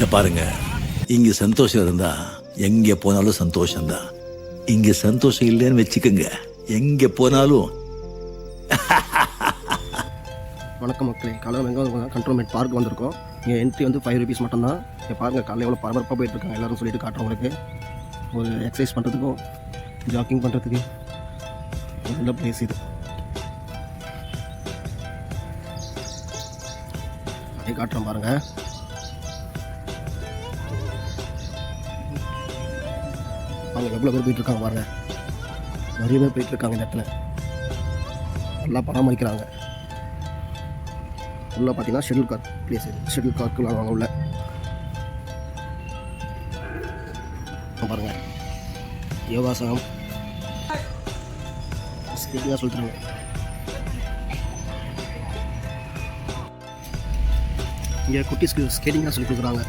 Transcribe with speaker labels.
Speaker 1: இந்த பாருங்க. இங்க சந்தோஷம் இருந்தா எங்க போனாலும் சந்தோஷம்தான். இங்க சந்தோஷம் இல்லைன்னு வச்சுக்கோங்க. எங்க போனாலும்.
Speaker 2: வணக்கம் மக்களே காலையில் வெங்காயம் கண்ட்ரோல்மெண்ட் பார்க் வந்திருக்கோம். இங்கே என்ட்ரி வந்து ஃபைவ் ருபீஸ் மட்டும்தான். இங்கே பாருங்கள் காலையில் எவ்வளோ பரபரப்பாக போயிட்டுருக்காங்க எல்லோரும் எல்லாரும் சொல்லிட்டு காட்டுறோம் உங்களுக்கு ஒரு எக்ஸசைஸ் பண்ணுறதுக்கும் ஜாக்கிங் பண்ணுறதுக்கு நல்ல பிளேஸ் இது. அப்படியே காட்டுறோம் பாருங்கள் பாருங்க எவ்வளோ பேர் போயிட்டு இருக்காங்க பாருங்க. நிறைய பேர் போயிட்டு இருக்காங்க இந்த இடத்துல. நல்லா பராமரிக்கிறாங்க. உள்ள பார்த்தீங்கன்னா schedule Garg place shuttlecock வாங்க உள்ள. பாருங்க. யோகாசனம் ஸ்கேட்டிங்காக சொல்லிட்டுருங்க இங்கே குட்டீஸ்க்கு ஸ்கேட்டிங்காக சொல்லி கொடுக்குறாங்க.